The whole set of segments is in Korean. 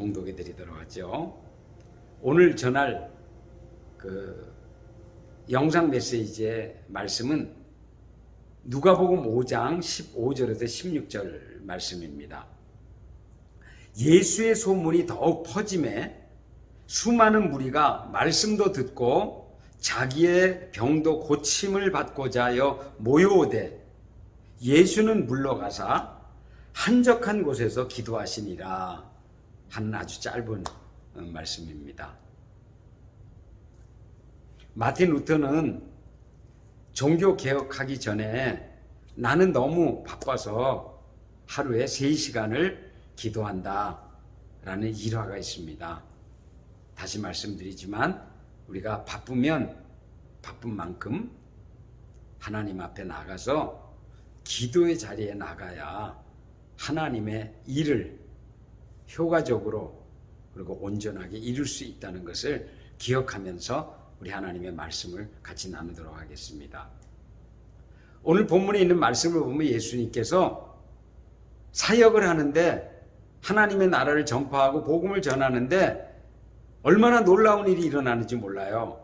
공독해 드리도록 하죠. 오늘 전할 그 영상 메시지의 말씀은 누가복음 5장 15절에서 16절 말씀입니다. 예수의 소문이 더욱 퍼짐에 수많은 무리가 말씀도 듣고 자기의 병도 고침을 받고자 하여 모여오되 예수는 물러가사 한적한 곳에서 기도하시니라 하는 아주 짧은 어, 말씀입니다. 마틴 루터는 종교 개혁하기 전에 나는 너무 바빠서 하루에 3시간을 기도한다 라는 일화가 있습니다. 다시 말씀드리지만 우리가 바쁘면 바쁜 만큼 하나님 앞에 나가서 기도의 자리에 나가야 하나님의 일을 효과적으로 그리고 온전하게 이룰 수 있다는 것을 기억하면서 우리 하나님의 말씀을 같이 나누도록 하겠습니다. 오늘 본문에 있는 말씀을 보면 예수님께서 사역을 하는데 하나님의 나라를 전파하고 복음을 전하는데 얼마나 놀라운 일이 일어나는지 몰라요.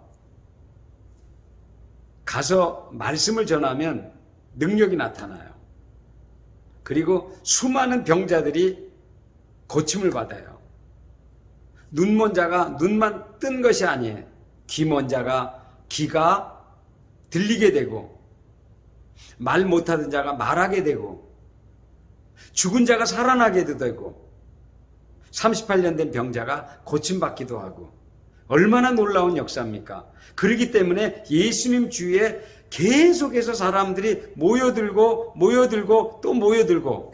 가서 말씀을 전하면 능력이 나타나요. 그리고 수많은 병자들이 고침을 받아요. 눈먼 자가 눈만 뜬 것이 아니에요. 귀먼 자가 귀가 들리게 되고 말 못하던 자가 말하게 되고 죽은 자가 살아나게도 되고 38년 된 병자가 고침받기도 하고 얼마나 놀라운 역사입니까? 그러기 때문에 예수님 주위에 계속해서 사람들이 모여들고 모여들고 또 모여들고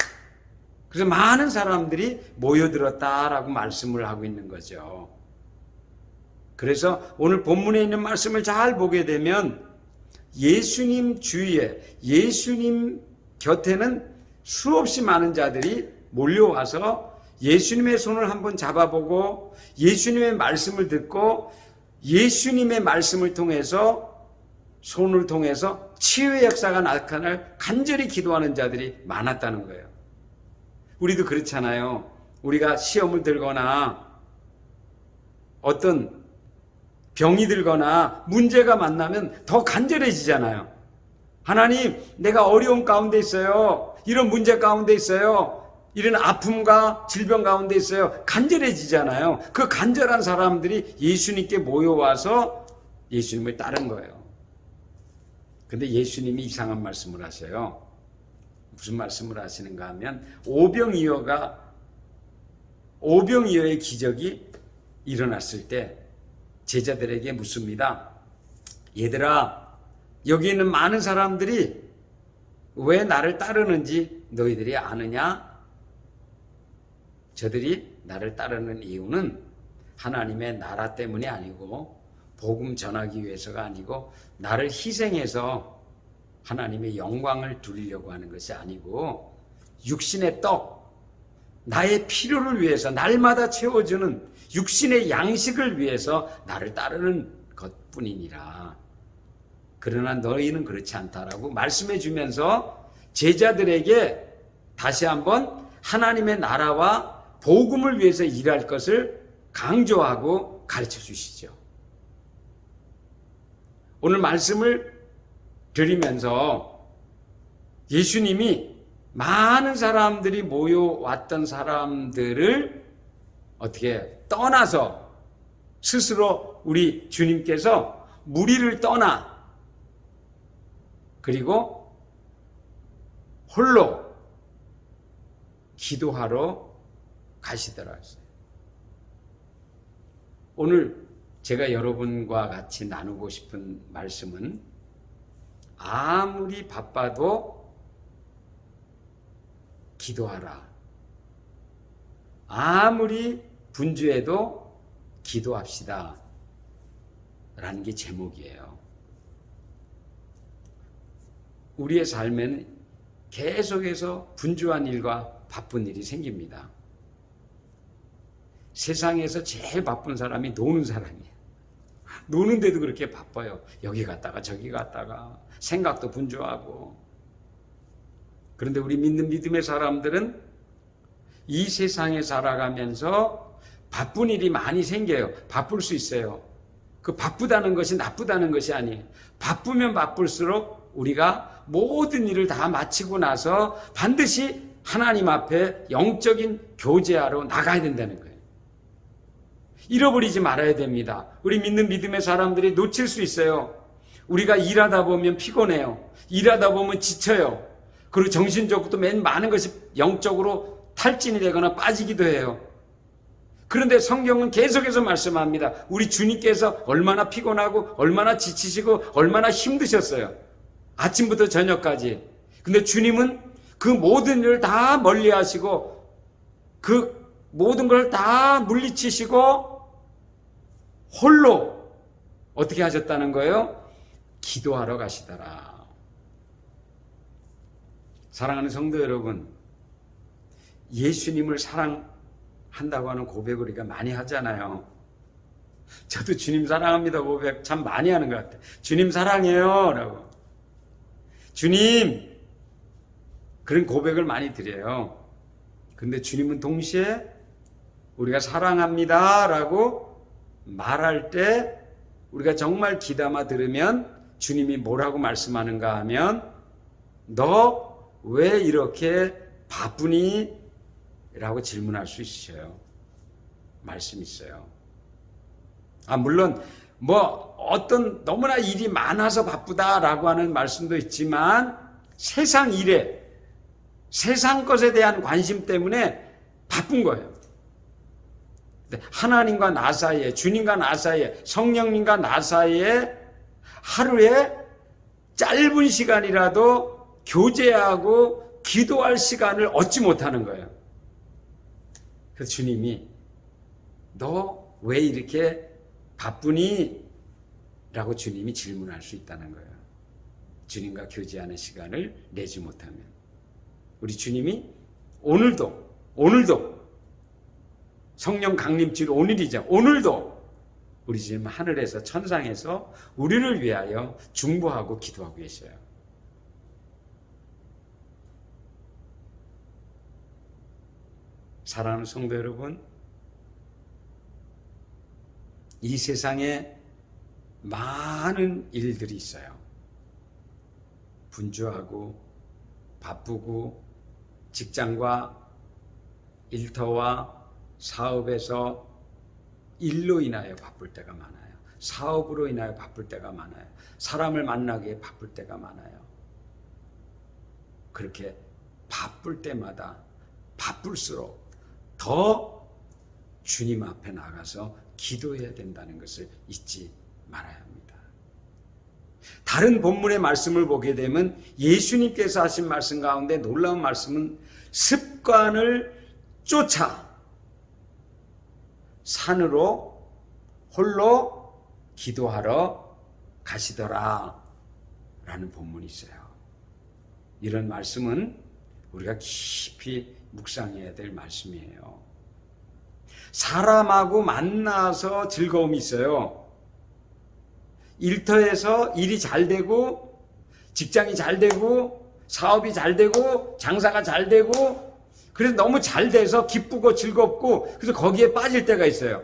그래서 많은 사람들이 모여들었다라고 말씀을 하고 있는 거죠. 그래서 오늘 본문에 있는 말씀을 잘 보게 되면 예수님 주위에 예수님 곁에는 수없이 많은 자들이 몰려와서 예수님의 손을 한번 잡아보고 예수님의 말씀을 듣고 예수님의 말씀을 통해서 손을 통해서 치유의 역사가 나타날 간절히 기도하는 자들이 많았다는 거예요. 우리도 그렇잖아요. 우리가 시험을 들거나 어떤 병이 들거나 문제가 만나면 더 간절해지잖아요. 하나님, 내가 어려운 가운데 있어요. 이런 문제 가운데 있어요. 이런 아픔과 질병 가운데 있어요. 간절해지잖아요. 그 간절한 사람들이 예수님께 모여와서 예수님을 따른 거예요. 근데 예수님이 이상한 말씀을 하셔요. 무슨 말씀을 하시는가 하면 오병이어가 오병이어의 기적이 일어났을 때 제자들에게 묻습니다. 얘들아, 여기 있는 많은 사람들이 왜 나를 따르는지 너희들이 아느냐? 저들이 나를 따르는 이유는 하나님의 나라 때문이 아니고 복음 전하기 위해서가 아니고 나를 희생해서 하나님의 영광을 두리려고 하는 것이 아니고 육신의 떡, 나의 필요를 위해서 날마다 채워주는 육신의 양식을 위해서 나를 따르는 것 뿐이니라. 그러나 너희는 그렇지 않다라고 말씀해 주면서 제자들에게 다시 한번 하나님의 나라와 복음을 위해서 일할 것을 강조하고 가르쳐 주시죠. 오늘 말씀을 드리면서 예수님이 많은 사람들이 모여왔던 사람들을 어떻게 떠나서 스스로 우리 주님께서 무리를 떠나 그리고 홀로 기도하러 가시더라고요. 오늘 제가 여러분과 같이 나누고 싶은 말씀은 아무리 바빠도 기도하라. 아무리 분주해도 기도합시다. 라는 게 제목이에요. 우리의 삶에는 계속해서 분주한 일과 바쁜 일이 생깁니다. 세상에서 제일 바쁜 사람이 노는 사람이에요. 노는데도 그렇게 바빠요. 여기 갔다가 저기 갔다가 생각도 분주하고. 그런데 우리 믿는 믿음의 사람들은 이 세상에 살아가면서 바쁜 일이 많이 생겨요. 바쁠 수 있어요. 그 바쁘다는 것이 나쁘다는 것이 아니에요. 바쁘면 바쁠수록 우리가 모든 일을 다 마치고 나서 반드시 하나님 앞에 영적인 교제하러 나가야 된다는 거예요. 잃어버리지 말아야 됩니다. 우리 믿는 믿음의 사람들이 놓칠 수 있어요. 우리가 일하다 보면 피곤해요. 일하다 보면 지쳐요. 그리고 정신적으로도 맨 많은 것이 영적으로 탈진이 되거나 빠지기도 해요. 그런데 성경은 계속해서 말씀합니다. 우리 주님께서 얼마나 피곤하고 얼마나 지치시고 얼마나 힘드셨어요. 아침부터 저녁까지. 근데 주님은 그 모든 일을 다 멀리 하시고 그 모든 걸 다 물리치시고 홀로 어떻게 하셨다는 거예요? 기도하러 가시더라. 사랑하는 성도 여러분, 예수님을 사랑한다고 하는 고백을 우리가 많이 하잖아요. 저도 주님 사랑합니다 고백 참 많이 하는 것 같아요. 주님 사랑해요. 라고. 주님! 그런 고백을 많이 드려요. 근데 주님은 동시에 우리가 사랑합니다. 라고 말할 때 우리가 정말 귀담아 들으면 주님이 뭐라고 말씀하는가 하면 너 왜 이렇게 바쁘니? 라고 질문할 수 있어요. 말씀 있어요. 아, 물론 뭐 어떤 너무나 일이 많아서 바쁘다라고 하는 말씀도 있지만 세상 일에 세상 것에 대한 관심 때문에 바쁜 거예요. 하나님과 나 사이에, 주님과 나 사이에, 성령님과 나 사이에 하루에 짧은 시간이라도 교제하고 기도할 시간을 얻지 못하는 거예요. 그래서 주님이 너 왜 이렇게 바쁘니? 라고 주님이 질문할 수 있다는 거예요. 주님과 교제하는 시간을 내지 못하면. 우리 주님이 오늘도, 오늘도 성령 강림주일 오늘이죠. 오늘도 우리 주님 하늘에서 천상에서 우리를 위하여 중보하고 기도하고 계셔요. 사랑하는 성도 여러분, 이 세상에 많은 일들이 있어요. 분주하고 바쁘고 직장과 일터와 사업에서 일로 인하여 바쁠 때가 많아요. 사업으로 인하여 바쁠 때가 많아요. 사람을 만나기에 바쁠 때가 많아요. 그렇게 바쁠 때마다 바쁠수록 더 주님 앞에 나가서 기도해야 된다는 것을 잊지 말아야 합니다. 다른 본문의 말씀을 보게 되면 예수님께서 하신 말씀 가운데 놀라운 말씀은 습관을 쫓아 산으로 홀로 기도하러 가시더라 라는 본문이 있어요. 이런 말씀은 우리가 깊이 묵상해야 될 말씀이에요. 사람하고 만나서 즐거움이 있어요. 일터에서 일이 잘 되고, 직장이 잘 되고, 사업이 잘 되고, 장사가 잘 되고, 그래서 너무 잘 돼서 기쁘고 즐겁고, 그래서 거기에 빠질 때가 있어요.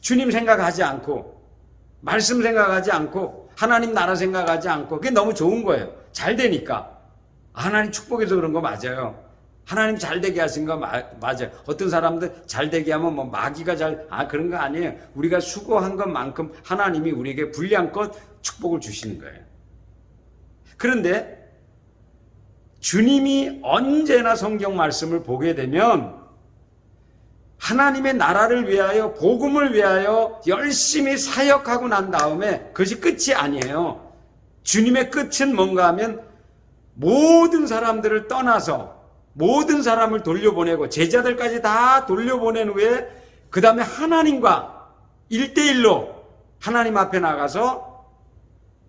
주님 생각하지 않고, 말씀 생각하지 않고, 하나님 나라 생각하지 않고, 그게 너무 좋은 거예요. 잘 되니까. 하나님 축복해서 그런 거 맞아요. 하나님 잘 되게 하신 거 마, 맞아요. 어떤 사람들 잘 되게 하면 뭐 마귀가 잘, 아, 그런 거 아니에요. 우리가 수고한 것만큼 하나님이 우리에게 불량껏 축복을 주시는 거예요. 그런데 주님이 언제나 성경 말씀을 보게 되면 하나님의 나라를 위하여, 복음을 위하여 열심히 사역하고 난 다음에 그것이 끝이 아니에요. 주님의 끝은 뭔가 하면 모든 사람들을 떠나서 모든 사람을 돌려보내고 제자들까지 다 돌려보낸 후에 그 다음에 하나님과 일대일로 하나님 앞에 나가서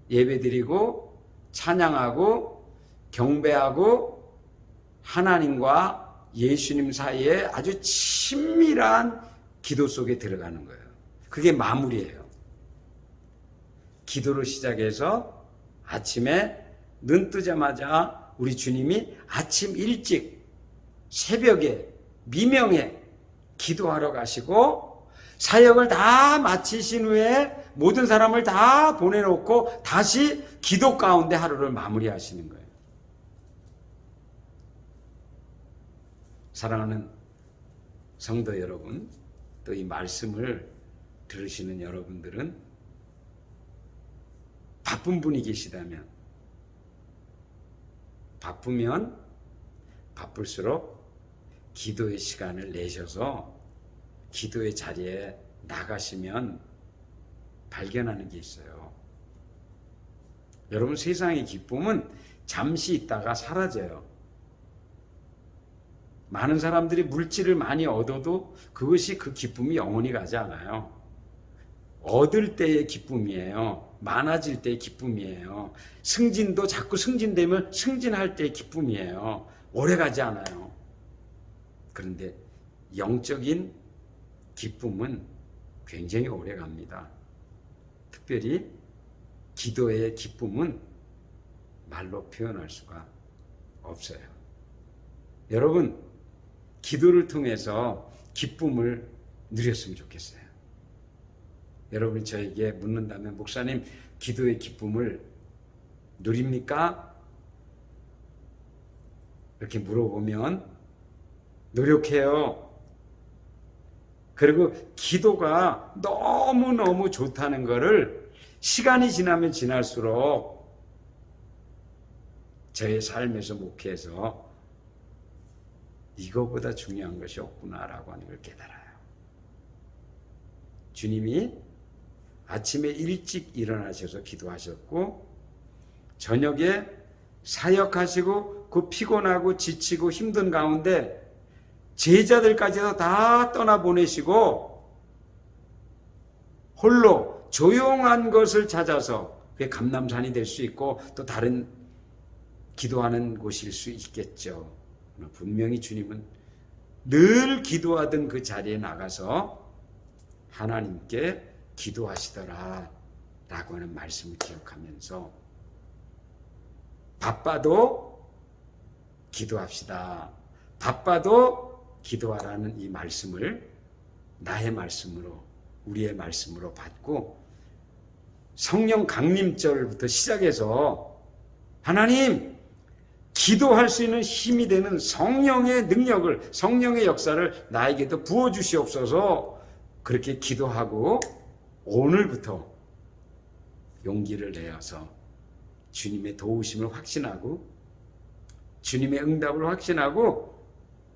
예배드리고 찬양하고 경배하고 하나님과 예수님 사이에 아주 친밀한 기도 속에 들어가는 거예요. 그게 마무리예요. 기도로 시작해서 아침에 눈 뜨자마자 우리 주님이 아침 일찍 새벽에 미명에 기도하러 가시고 사역을 다 마치신 후에 모든 사람을 다 보내놓고 다시 기도 가운데 하루를 마무리하시는 거예요. 사랑하는 성도 여러분, 또 이 말씀을 들으시는 여러분들은 바쁜 분이 계시다면 바쁘면 바쁠수록 기도의 시간을 내셔서 기도의 자리에 나가시면 발견하는 게 있어요. 여러분 세상의 기쁨은 잠시 있다가 사라져요. 많은 사람들이 물질을 많이 얻어도 그것이 그 기쁨이 영원히 가지 않아요. 얻을 때의 기쁨이에요. 많아질 때의 기쁨이에요. 승진도 자꾸 승진되면 승진할 때의 기쁨이에요. 오래 가지 않아요. 그런데 영적인 기쁨은 굉장히 오래 갑니다. 특별히 기도의 기쁨은 말로 표현할 수가 없어요. 여러분, 기도를 통해서 기쁨을 누렸으면 좋겠어요. 여러분이 저에게 묻는다면, 목사님, 기도의 기쁨을 누립니까? 이렇게 물어보면, 노력해요. 그리고 기도가 너무너무 좋다는 것을 시간이 지나면 지날수록 저의 삶에서 목회에서 이거보다 중요한 것이 없구나라고 하는 걸 깨달아요. 주님이 아침에 일찍 일어나셔서 기도하셨고 저녁에 사역하시고 그 피곤하고 지치고 힘든 가운데 제자들까지도 다 떠나 보내시고 홀로 조용한 것을 찾아서 그게 감남산이 될 수 있고 또 다른 기도하는 곳일 수 있겠죠. 분명히 주님은 늘 기도하던 그 자리에 나가서 하나님께 기도하시더라 라고 하는 말씀을 기억하면서 바빠도 기도합시다. 바빠도 기도하라는 이 말씀을 나의 말씀으로 우리의 말씀으로 받고 성령 강림절부터 시작해서 하나님 기도할 수 있는 힘이 되는 성령의 능력을 성령의 역사를 나에게도 부어 주시옵소서 그렇게 기도하고 오늘부터 용기를 내어서 주님의 도우심을 확신하고 주님의 응답을 확신하고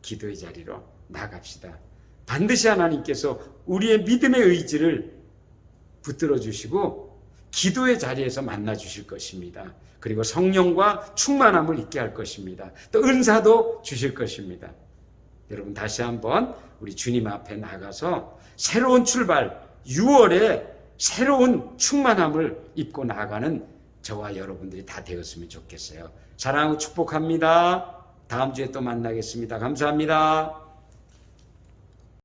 기도의 자리로 나갑시다. 반드시 하나님께서 우리의 믿음의 의지를 붙들어 주시고 기도의 자리에서 만나 주실 것입니다. 그리고 성령과 충만함을 있게 할 것입니다. 또 은사도 주실 것입니다. 여러분 다시 한번 우리 주님 앞에 나가서 새로운 출발 6월에 새로운 충만함을 입고 나가는 저와 여러분들이 다 되었으면 좋겠어요. 사랑하고 축복합니다. 다음 주에 또 만나겠습니다. 감사합니다.